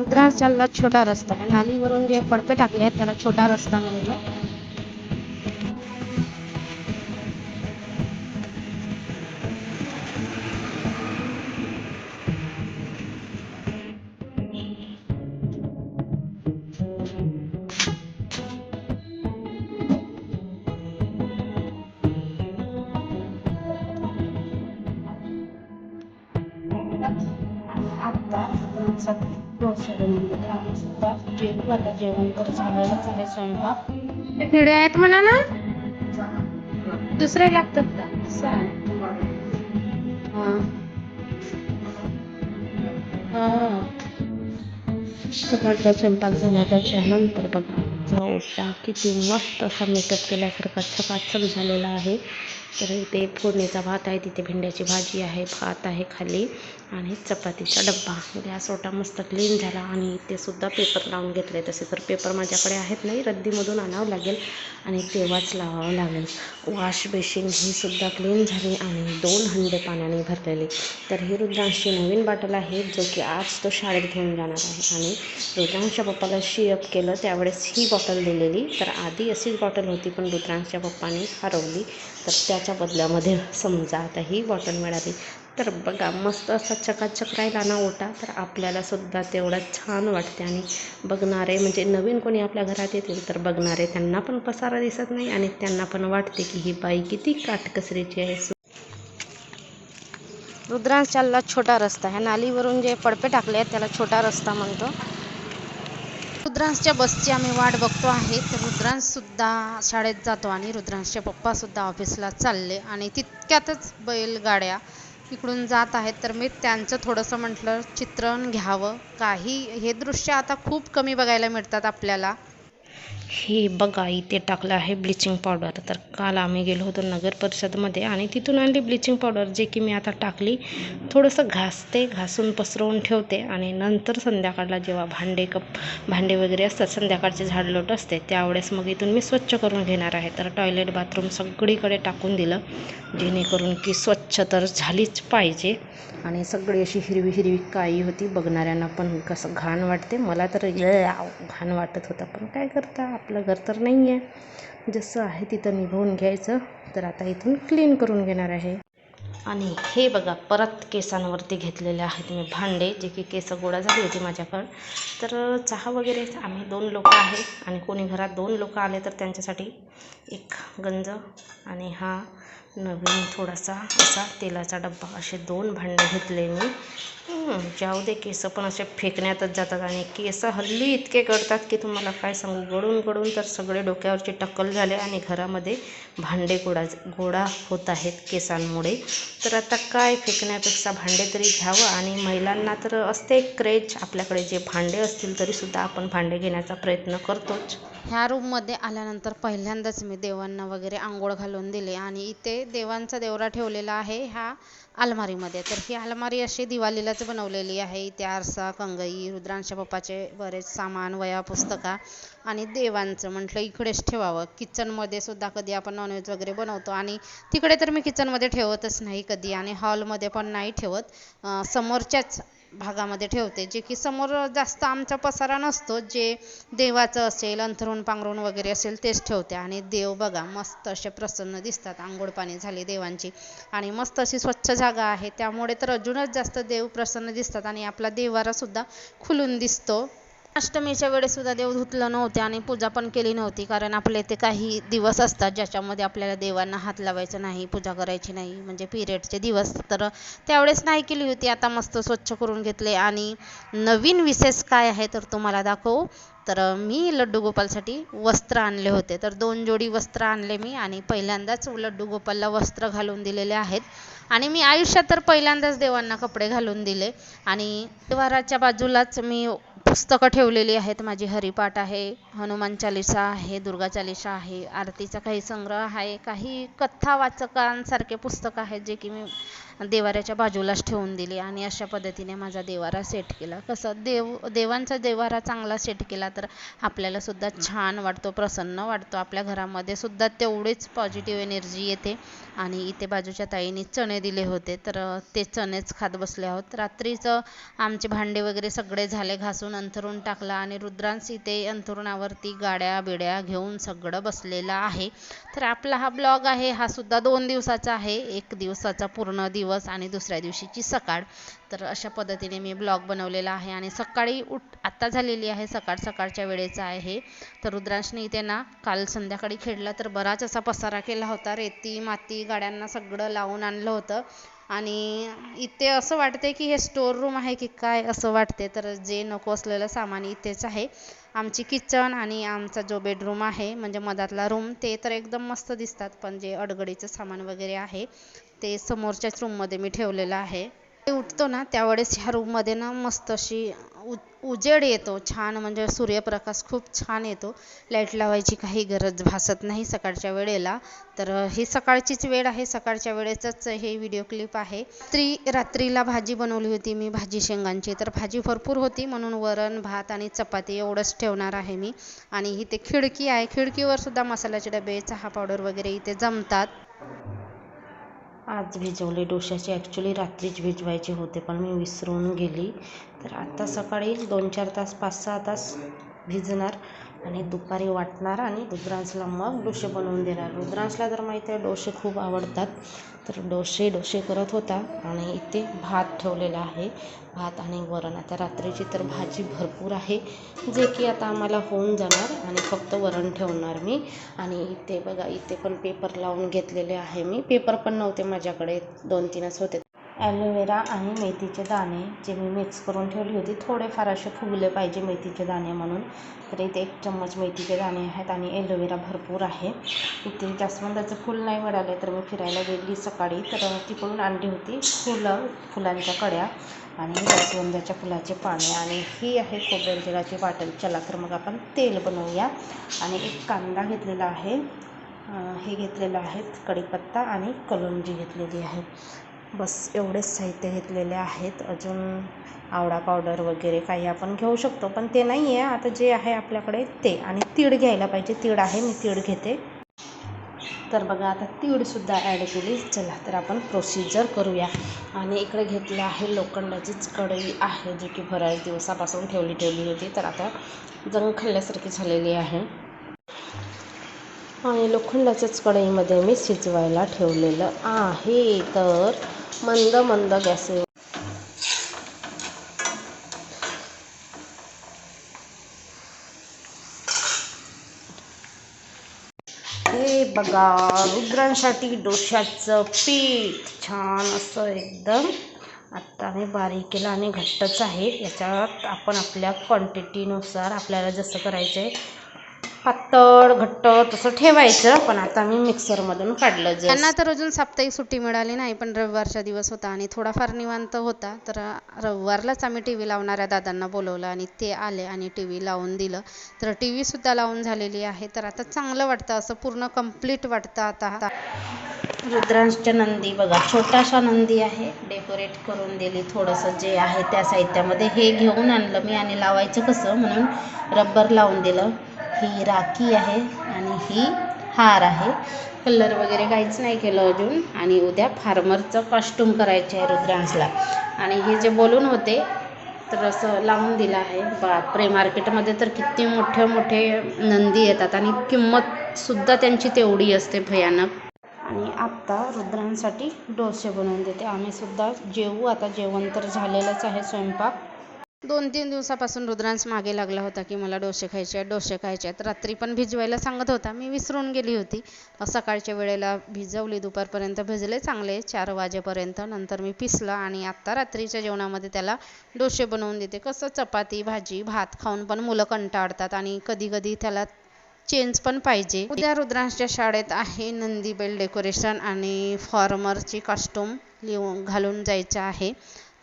रुद्रास चालला छोटा रस्ता. नालीवरून जे पडपे टाकले आहेत त्याला छोटा रस्ता म्हणतो जेवू आता जेवण तर झालेलंच आहे स्वयंपाक निळे आहेत म्हणा ना. दुसरे लागतात का? हा. हा. सकाळचा स्वयंपाक झाला त्याच्यानंतर बघा ओटा किती मस्त असा मेकअप केल्यासारखा चकाचक झालेला आहे. तर इथे फोडणीचा भात आहे तिथे भेंड्याची भाजी आहे भात आहे खाली आणि चपातीचा डब्बा. म्हणजे गॅस ओटा मस्त क्लीन झाला आणि इथे सुद्धा पेपर लावून घेतले. तसे तर पेपर माझ्याकडे आहेत नाही रद्दीमधून आणावं लागेल आणि तेव्हाच लावावं लागेल. वॉश बेसिन ही सुद्धा क्लीन झाली आणि दोन हंडे पाण्याने भरलेले. तर ही रुद्रांशची नवीन बॉटल आहे जो की आज तो शाळेत घेऊन जाणार आहे. आणि रुद्रांशच्या पप्पाला शिअप केलं त्यावेळेस ही बॉटल दिलेली. तर आधी अशीच बॉटल होती पण रुद्रांशच्या पप्पाने हरवली. तर त्या त्याच्या बदल्यामध्ये समजा आता ही बॉटल मिळाली. तर बघा मस्त असा चकाचक राहिला ना ओटा तर आपल्याला सुद्धा तेवढा छान वाटते. आणि बघणारे म्हणजे नवीन कोणी आपल्या घरात येतील तर बघणारे त्यांना पण पसारा दिसत नाही आणि त्यांना पण वाटते की ही बाई किती काटकसरीची आहे. रुद्रांश चालला छोटा रस्ता ह्या नालीवरून जे पडपे टाकले आहेत त्याला छोटा रस्ता म्हणतो. रुद्रांशच्या बसची आम्ही वाट बघतो आहे तर रुद्रांशसुद्धा शाळेत जातो आणि रुद्रांशचे पप्पासुद्धा ऑफिसला चालले आणि तितक्यातच बैलगाड्या इकडून जात आहेत. तर मी त्यांचं थोडंसं म्हटलं चित्रण घ्यावं. काही हे दृश्य आता खूप कमी बघायला मिळतात आपल्याला. हे बघा इथे टाकलं आहे ब्लिचिंग पावडर तर काल आम्ही गेलो होतो नगर परिषदमध्ये आणि तिथून आणली ब्लिचिंग पावडर जे की मी आता टाकली. थोडंसं घासते घासून पसरवून ठेवते आणि नंतर संध्याकाळला जेव्हा भांडे कप भांडे वगैरे असतात संध्याकाळचे झाडलोट असते त्यावेळेस मग इथून मी स्वच्छ करून घेणार आहे. तर टॉयलेट बाथरूम सगळीकडे टाकून दिलं जेणेकरून की स्वच्छ तर झालीच पाहिजे. आणि सगळी अशी हिरवी हिरवी काळी होती बघणाऱ्यांना पण कसं घाण वाटते. मला तर घाण वाटत होतं पण काय करता? आपलं घर तर नाही आहे जसं आहे तिथं निभवून घ्यायचं. तर आता इथून क्लीन करून घेणार आहे. आणि हे बघा परत केसांवरती घेतलेले आहेत मी भांडे जे की केस गोळा झाली होती माझ्याकडं. तर चहा वगैरे आम्ही दोन लोक आहे. आणि कोणी घरात दोन लोक आले तर त्यांच्यासाठी एक गंज आणि हा नवीन थोडासा असा तेलाचा डब्बा. असे दोन भांडे घेतले मी. जाऊ दे केस पण असे फेकण्यातच जातात आणि केस हल्ली इतके गळतात की तुम्हाला काय सांगू? गळून गळून तर सगळे डोक्यावरचे टक्कल झाले आणि घरामध्ये भांडे गोडा गोडा होत आहेत केसांमुळे. तर आता काय फेकण्यापेक्षा भांडे तरी घ्यावं आणि महिलांना तर असते एक क्रेज. आपल्याकडे जे भांडे असतील तरीसुद्धा आपण भांडे घेण्याचा प्रयत्न करतोच. ह्या रूममध्ये आल्यानंतर पहिल्यांदाच मी देवांना वगैरे आंघोळ घालून दिले आणि इथे देवांचा देवरा ठेवलेला आहे ह्या अलमारीमध्ये. तर ही अलमारी अशी दिवाळीलाच बनवलेली आहे. इथे आरसा कंगई रुद्रांश पप्पाचे बरेच सामान वया पुस्तका आणि देवांचं म्हटलं इकडेच ठेवावं. किचनमध्ये सुद्धा कधी आपण नॉनव्हेज वगैरे बनवतो आणि तिकडे तर मी किचनमध्ये ठेवतच नाही कधी आणि हॉलमध्ये पण नाही ठेवत. समोरच्याच भागामध्ये ठेवते जे की समोर जास्त आमचा पसारा नसतो जे देवाचं असेल अंथरूण पांघरूण वगैरे असेल तेच ठेवते. आणि देव बघा मस्त असे प्रसन्न दिसतात आंघोळ पाणी झाली देवांची. आणि मस्त अशी स्वच्छ जागा आहे त्यामुळे तर अजूनच जास्त देव प्रसन्न दिसतात आणि आपला देवारासुद्धा खुलून दिसतो. अष्टमीच्या वेळेस सुद्धा देव धुतलं नव्हते आणि पूजा पण केली नव्हती कारण आपले इथे काही दिवस असतात ज्याच्यामध्ये आपल्याला देवांना हात लावायचा नाही पूजा करायची नाही म्हणजे पिरियडचे दिवस तर त्यावेळेस नाही केली होती. आता मस्त स्वच्छ करून घेतले. आणि नवीन विशेष काय आहे तर तुम्हाला दाखवू. तर मी लड्डू गोपालसाठी वस्त्र आणले होते. तर दोन जोडी वस्त्र आणले मी आणि पहिल्यांदाच लड्डू गोपालला वस्त्र घालून दिलेले आहेत. आणि मी आयुष्यात तर पहिल्यांदाच देवांना कपडे घालून दिले. आणि देवाराच्या बाजूलाच मी पुस्तकं ठेवलेली आहेत. माझी हरिपाठ आहे हनुमान चालिसा आहे दुर्गा चालिसा आहे आरतीचा काही संग्रह आहे काही कथा वाचकांसारखे पुस्तकं आहेत जे की मी देवाऱ्याच्या बाजूलाच ठेवून दिली आणि अशा पद्धतीने माझा देवारा सेट केला. कसं देव देवांचा देवारा चांगला सेट केला तर आपल्याला सुद्धा छान वाटतो प्रसन्न वाटतो. आपल्या घरामध्ये सुद्धा तेवढीच पॉझिटिव्ह एनर्जी येते. आणि इथे बाजूच्या ताईने चणे दिले होते तर ते चणेच खात बसले आहोत. रात्रीचं आमचे भांडे वगैरे सगळे झाले घासून अंथरून टाकला आणि रुद्रांश इथे अंथरुणावरती गाड्या बिड्या घेऊन सगळं बसलेला आहे. तर आपला हा ब्लॉग आहे हा सुद्धा दोन दिवसाचा आहे. एक दिवसाचा पूर्ण दिवस आणि दुसऱ्या दिवशीची सकाळ. तर अशा पद्धतीने मी ब्लॉग बनवलेला आहे आणि सकाळी उठ आत्ता झालेली आहे सकाळ सकाळच्या वेळेचा आहे. तर रुद्रांशने इथे ना काल संध्याकाळी खेळला तर बराच असा पसारा केला होता. रेती माती गाड्यांना सगळं लावून आणलं होतं. आणि इथे असं वाटते की हे स्टोर रूम आहे की काय असं वाटते तर जे नको असलेलं सामान इथेच आहे. आमची किचन आणि आमचा जो बेडरूम आहे म्हणजे मधातला रूम ते तर एकदम मस्त दिसतात. पण जे अडगडीचं सामान वगैरे आहे ते समोरच्याच रूममध्ये मी ठेवलेलं आहे. ते उठतो ना त्यावेळेस ह्या रूममध्ये ना मस्त अशी उ उजेड येतो. छान म्हणजे सूर्यप्रकाश खूप छान येतो. लाइट लावायची काही गरज भासत नाही सकाळच्या वेळेला. तर ही सकाळचीच वेळ आहे. सकाळच्या वेळेचंच हे व्हिडिओ क्लिप आहे. रात्री रात्रीला भाजी बनवली होती मी भाजी शेंगांची. तर भाजी भरपूर होती. म्हणून वरण भात आणि चपाती एवढंच ठेवणार आहे मी. आणि इथे खिडकी आहे. खिडकीवर सुद्धा मसाल्याचे डबे चहा पावडर वगैरे इथे जमतात. आज भिजवले डोशाचे ॲक्च्युली रात्रीच भिजवायचे होते पण मी विसरून गेली. तर आत्ता सकाळी दोन चार तास पाच सहा तास भिजणार. आणि दुपारी वाटणार आणि रुद्रांशला मग डोसे बनवून देणार. रुद्रांशला तर माहीत आहे डोसे खूप आवडतात. तर डोसे डोसे करत होता आणि इथे भात ठेवलेला आहे. भात आणि वरण. आता रात्रीची तर भाजी भरपूर आहे जे की आता आम्हाला होऊन जाणार आणि फक्त वरण ठेवणार मी. आणि इथे बघा इथे पण पेपर लावून घेतलेले आहे मी. पेपर पण नव्हते माझ्याकडे दोन तीनच होते. ॲलोवेरा आणि मेथीचे दाणे जे मी मिक्स करून ठेवली होती थोडेफार असे फुगले पाहिजे मेथीचे दाणे म्हणून. तर इथे एक चम्मच मेथीचे दाणे आहेत आणि एलोवेरा भरपूर आहे. इथे जास्वंदाचं फुल नाही मिळालं तर मी फिरायला गेली सकाळी. तर तिकडून आणली होती फुलं फुलांच्या कड्या आणि जास्वंदाच्या फुलाचे पाने. आणि ही आहे खोबरेल तेलाची बाटल चला तर मग आपण तेल बनवूया. आणि एक कांदा घेतलेला आहे. हे घेतलेलं आहे कढीपत्ता आणि कलोंजी घेतलेली आहे. बस एवढेच साहित्य घेतलेले आहेत. अजून आवळा पावडर वगैरे काही आपण घेऊ शकतो पण ते नाही आहे आता जे आहे आपल्याकडे ते. आणि तीळ घ्यायला पाहिजे. तीळ आहे मी तीळ घेते. तर बघा आता तीळसुद्धा ॲड केली. चला तर आपण प्रोसिजर करूया. आणि इकडे घेतलं आहे लोखंडाचीच कढई आहे जी की बऱ्याच दिवसापासून ठेवली ठेवली होती. तर आता जंग खाल्ल्यासारखी झालेली आहे. आणि लोखंडाच्याच कढईमध्ये मी शिजवायला ठेवलेलं आहे. तर मंद मंद गॅसेवर हे बघा रुद्रांसाठी डोश्याचं पीठ छान असं एकदम. आत्ता मी बारीक केलं आणि घट्टच आहे. याच्यात आपण आपल्या क्वांटिटीनुसार आपल्याला जसं करायचं आहे पातळ घट्ट तसं ठेवायचं पण आता मी मिक्सरमधून काढलं त्यांना तर अजून साप्ताहिक सुट्टी मिळाली नाही पण रविवारचा दिवस होता आणि थोडाफार निवांत होता. तर रविवारलाच आम्ही टी व्ही लावणाऱ्या दादांना बोलवलं आणि ते आले आणि टी व्ही लावून दिलं. तर टी व्हीसुद्धा लावून झालेली आहे. तर आता चांगलं वाटतं असं पूर्ण कंप्लीट वाटतं आता. रुद्रांशच्या नंदी बघा छोटासा नंदी आहे. डेकोरेट करून दिली थोडंसं जे आहे त्या साहित्यामध्ये. हे घेऊन आणलं मी आणि लावायचं कसं म्हणून रब्बर लावून दिलं. ही राखी आहे आणि ही हार आहे. कलर वगैरे काहीच नाही केलं अजून आणि उद्या फार्मरचं कॉस्ट्यूम करायचे आहे रुद्रांशला. आणि हे जे बोलून होते तर असं लावून दिलं आहे. बापरे मार्केटमध्ये तर किती मोठे मोठे नंदी येतात आणि किंमतसुद्धा त्यांची तेवढी असते भयानक. आणि आत्ता रुद्रांसाठी डोसे बनवून देते. आम्ही सुद्धा जेवू आता जेवण तर झालेलंच आहे स्वयंपाक. दोन तीन दिवसापासून रुद्रांश मागे लागला होता की मला डोसे खायचे आहेत डोसे खायचे आहेत. रात्री पण भिजवायला सांगत होता. मी विसरून गेली होती. सकाळच्या वेळेला भिजवली दुपारपर्यंत भिजले चांगले चार वाजेपर्यंत. नंतर मी पिसलं आणि आत्ता रात्रीच्या जेवणामध्ये त्याला डोसे बनवून देते. कसं चपाती भाजी भात खाऊन पण मुलं कंटाळतात आणि कधी कधी त्याला चेंज पण पाहिजे. उद्या रुद्रांशच्या शाळेत आहे नंदी बेल डेकोरेशन आणि फॉर्मरची कॉस्ट्यूम लिहून घालून जायचं आहे.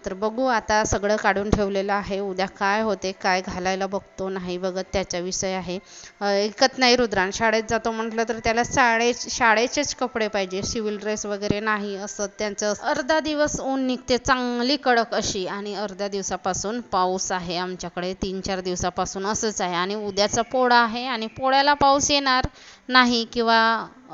तर बघू आता सगळं काढून ठेवलेलं आहे. उद्या काय होते काय घालायला बघतो नाही बघत त्याचा विषय आहे. ऐकत नाही रुद्रान शाळेत जातो म्हटलं तर त्याला शाळे शाळेचेच कपडे पाहिजे. सिव्हिल ड्रेस वगैरे नाही असं त्यांचं अर्धा दिवस ऊन निघते चांगली कडक अशी. आणि अर्ध्या दिवसापासून पाऊस आहे आमच्याकडे. तीन चार दिवसापासून असंच आहे. आणि उद्याचा पोळा आहे आणि पोळ्याला पाऊस येणार नाही किंवा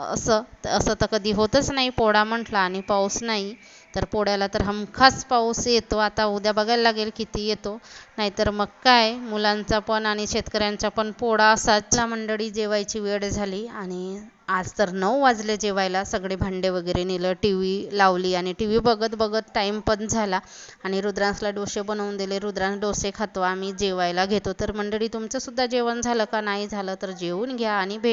असं असं तर कधी होतच नाही पोळा म्हटला आणि पाऊस नाही. तर पोळ्याला तर हमखास पाऊस येतो. आता उद्या बघायला लागेल किती येतो. नाहीतर मग काय मुलांचा पण आणि शेतकऱ्यांचा पण पोळा असाच मंडळी जेवायची वेळ झाली आणि आज तर नऊ वाजले जेवायला. सगळे भांडे वगैरे नेलं टी व्ही लावली आणि टी व्ही बघत बघत टाईम पण झाला. आणि रुद्रांसला डोसे बनवून दिले. रुद्रांस डोसे खातो आम्ही जेवायला घेतो. तर मंडळी तुमचंसुद्धा जेवण झालं का? नाही झालं तर जेवून घ्या आणि भेट